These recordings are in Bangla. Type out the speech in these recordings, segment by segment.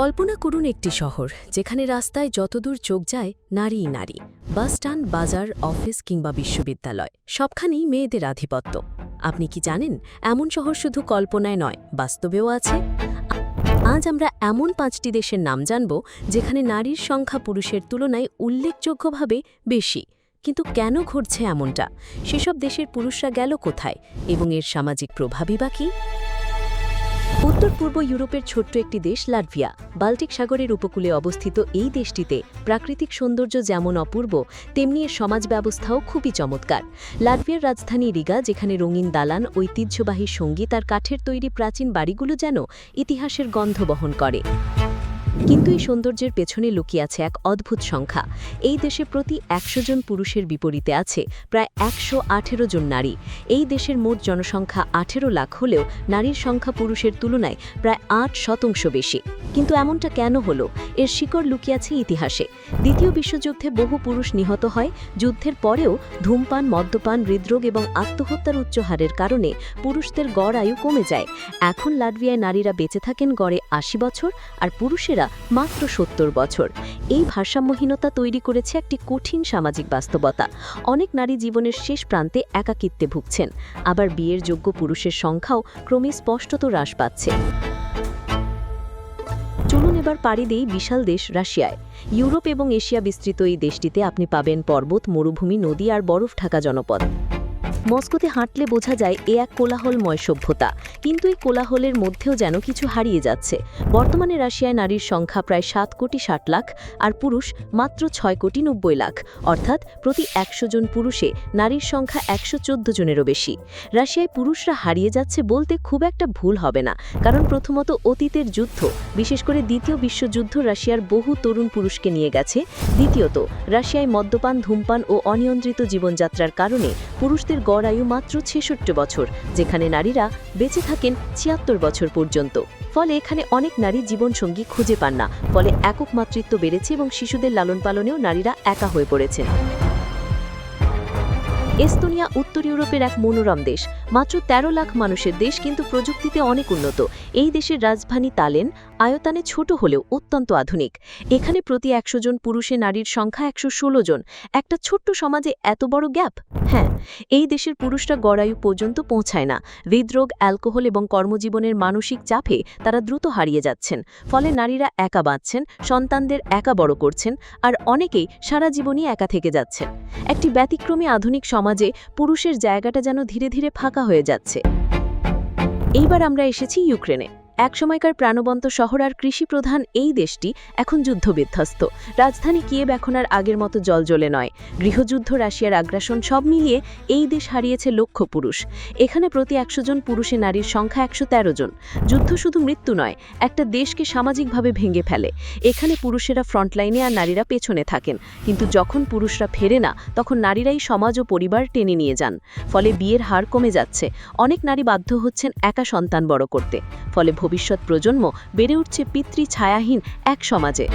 কল্পনা করুন একটি শহর, যেখানে রাস্তায় যতদূর চোখ যায় নারীই নারী, বাস স্ট্যান্ড, বাজার, অফিস কিংবা বিশ্ববিদ্যালয়, সবখানেই মেয়েদের আধিপত্য। আপনি কি জানেন, এমন শহর শুধু কল্পনায় নয়, বাস্তবেও আছে? আজ আমরা এমন পাঁচটি দেশের নাম জানব, যেখানে নারীর সংখ্যা পুরুষের তুলনায় উল্লেখযোগ্যভাবে বেশি। কিন্তু কেন ঘটছে এমনটা? সেসব দেশের পুরুষরা গেল কোথায়? এবং এর সামাজিক প্রভাবই বা কী? উত্তর পূর্ব ইউরোপের ছোট্ট একটি দেশ লাটভিয়া। বাল্টিক সাগরের উপকূলে অবস্থিত এই দেশটিতে প্রাকৃতিক সৌন্দর্য যেমন অপূর্ব, তেমনি এর সমাজ ব্যবস্থাও খুবই চমৎকার। লাটভিয়ার রাজধানী রিগা, যেখানে রঙিন দালান, ঐতিহ্যবাহী সংগীত আর কাঠের তৈরি প্রাচীন বাড়িগুলো যেন ইতিহাসের গন্ধ বহন করে। কিন্তু এই সৌন্দর্যের পেছনে লুকিয়ে আছে এক অদ্ভুত সংখ্যা। এই দেশে প্রতি একশো জন পুরুষের বিপরীতে আছে, প্রায় একশো আঠেরো জন নারী। এই দেশের মোট জনসংখ্যা আঠেরো লাখ হলেও নারীর সংখ্যা পুরুষের তুলনায় প্রায় আট শতাংশ বেশি। কিন্তু এমনটা কেন হলো? এর শিকড় লুকিয়ে আছে ইতিহাসে। দ্বিতীয় বিশ্বযুদ্ধে বহু পুরুষ নিহত হয়, যুদ্ধের পরেও ধূমপান, মদ্যপান, হৃদরোগ এবং আত্মহত্যার উচ্চ হারের কারণে পুরুষদের গড় আয়ু কমে যায়। এখন লাটভিয়ায় নারীরা বেঁচে থাকেন গড়ে আশি বছর আর পুরুষেরা মাত্র সত্তর বছর। এই ভারসাম্যহীনতা তৈরি করেছে একটি কঠিন সামাজিক বাস্তবতা। অনেক নারী জীবনের শেষ প্রান্তে একাকিত্বে ভুগছেন। আবার বিয়ের যোগ্য পুরুষের সংখ্যাও ক্রমে স্পষ্টত হ্রাস পাচ্ছে। চলুন এবার পাড়ি দেই বিশাল দেশ রাশিয়ায়। ইউরোপ এবং এশিয়া বিস্তৃত এই দেশটিতে আপনি পাবেন পর্বত, মরুভূমি, নদী আর বরফ ঢাকা জনপদ। মস্কোতে হাঁটলে বোঝা যায় এ এক কোলাহলময় সভ্যতা। কিন্তু এই কোলাহলের মধ্যেও যেন কিছু হারিয়ে যাচ্ছে। বর্তমানে রাশিয়ায় নারীর সংখ্যা প্রায় সাত কোটি ষাট লাখ আর পুরুষ মাত্র ছয় কোটি নব্বই লাখ। অর্থাৎ প্রতি একশো জন পুরুষে নারীর সংখ্যা একশো চোদ্দ জনেরও বেশি। রাশিয়ায় পুরুষরা হারিয়ে যাচ্ছে বলতে খুব একটা ভুল হবে না। কারণ প্রথমত অতীতের যুদ্ধ, বিশেষ করে দ্বিতীয় বিশ্বযুদ্ধ রাশিয়ার বহু তরুণ পুরুষকে নিয়ে গেছে। দ্বিতীয়ত, রাশিয়ায় মদ্যপান, ধূমপান ও অনিয়ন্ত্রিত জীবনযাত্রার কারণে পুরুষদের গড় আয়ু মাত্র ছেষট্টি বছর, যেখানে নারীরা বেঁচে থাকেন ছিয়াত্তর বছর পর্যন্ত। ফলে এখানে অনেক নারী জীবনসঙ্গী খুঁজে পান না। ফলে একক মাতৃত্ব বেড়েছে এবং শিশুদের লালন পালনেও নারীরা একা হয়ে পড়েছেন এস্তোনিয়া উত্তর ইউরোপের এক মনোরম দেশ। মাত্র ১৩ লাখ মানুষের দেশ কিন্তু প্রযুক্তিতে অনেক উন্নত। এই দেশের রাজধানী তালেন আয়তানে ছোট হলেও অত্যন্ত আধুনিক। এখানে প্রতি একশো জন পুরুষে নারীর সংখ্যা একশো ষোলো জন। একটা ছোট্ট সমাজে এত বড় গ্যাপ? হ্যাঁ এই দেশের পুরুষরা গড়ায়ু পর্যন্ত পৌঁছায় না। হৃদরোগ, অ্যালকোহল এবং কর্মজীবনের মানসিক চাপে তারা দ্রুত হারিয়ে যাচ্ছেন। ফলে নারীরা একা বাঁচছেন, সন্তানদের একা বড় করছেন আর অনেকেই সারা জীবনই একা থেকে যাচ্ছেন। একটি ব্যতিক্রমী আধুনিক সমাজে পুরুষের জায়গাটা যেন ধীরে ধীরে ফাঁকা হয়ে যাচ্ছে। এইবার আমরা এসেছি ইউক্রেনে। একসময়কার প্রাণবন্ত শহর আর কৃষিপ্রধান এই দেশটি এখন যুদ্ধবিধ্বস্ত। রাজধানী কিয়েব এখন আর আগের মতো জলজলে নয়। গৃহযুদ্ধ, রাশিয়ার আগ্রাসন সব মিলিয়ে এই দেশ হারিয়েছে লক্ষ পুরুষ। এখানে প্রতি একশো জন পুরুষে নারীর সংখ্যা একশো জন। যুদ্ধ শুধু মৃত্যু নয়, একটা দেশকে সামাজিকভাবে ভেঙে ফেলে। এখানে পুরুষেরা ফ্রন্টলাইনে আর নারীরা পেছনে থাকেন। কিন্তু যখন পুরুষরা ফেরে না, তখন নারীরাই সমাজ ও পরিবার টেনে নিয়ে যান। ফলে বিয়ের হার কমে যাচ্ছে। অনেক নারী বাধ্য হচ্ছেন একা সন্তান বড় করতে। ফলে ভবিষ্যৎ প্রজন্ম বেড়ে উঠছে পিতৃ ছায়াহীন এক সমাজে।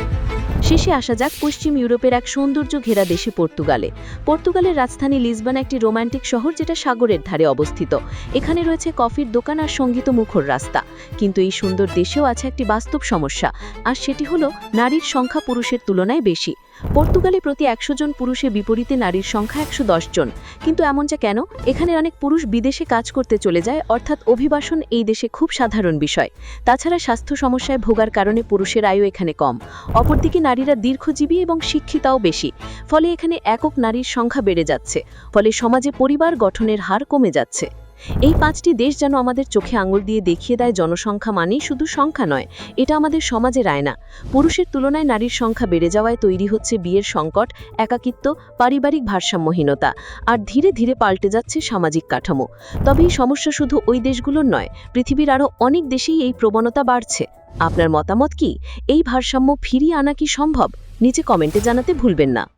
শেষে আসা যাক পশ্চিম ইউরোপের এক সৌন্দর্য ঘেরা দেশে পর্তুগালে। পর্তুগালের রাজধানী লিসবন একটি রোমান্টিক শহর যেটা সাগরের ধারে অবস্থিত। এখানে রয়েছে কফির দোকান আর সংগীত মুখর রাস্তা। কিন্তু এই সুন্দর দেশেও আছে একটি বাস্তব সমস্যা, আর সেটি হলো নারীর সংখ্যা পুরুষের তুলনায় বেশি। পর্তুগালে প্রতি একশো জন পুরুষের বিপরীতে নারীর সংখ্যা একশো দশ জন। কিন্তু এমন এমনটা কেন? এখানে অনেক পুরুষ বিদেশে কাজ করতে চলে যায়, অর্থাৎ অভিবাসন এই দেশে খুব সাধারণ বিষয়। তাছাড়া স্বাস্থ্য সমস্যায় ভোগার কারণে পুরুষের আয়ু এখানে কম। অপরদিকে নারীরা দীর্ঘজীবী এবং শিক্ষিতাও বেশি, ফলে এখানে একক নারীর সংখ্যা বেড়ে যাচ্ছে, ফলে সমাজে পরিবার গঠনের হার কমে যাচ্ছে। এই পাঁচটি দেশ যেন আমাদের চোখে আঙুল দিয়ে দেখিয়ে দেয় জনসংখ্যা মানেই শুধু সংখ্যা নয়, এটা আমাদের সমাজের আয়না। পুরুষের তুলনায় নারীর সংখ্যা বেড়ে যাওয়ায় তৈরি হচ্ছে বিয়ের সংকট, একাকিত্ব, পারিবারিক ভারসাম্যহীনতা, আর ধীরে ধীরে পাল্টে যাচ্ছে সামাজিক কাঠামো। তবে এই সমস্যা শুধু ওই দেশগুলোর নয়, পৃথিবীর আরও অনেক দেশেই এই প্রবণতা বাড়ছে। আপনার মতামত কি? এই ভারসাম্য ফিরিয়ে আনা কি সম্ভব? নিচে কমেন্টে জানাতে ভুলবেন না।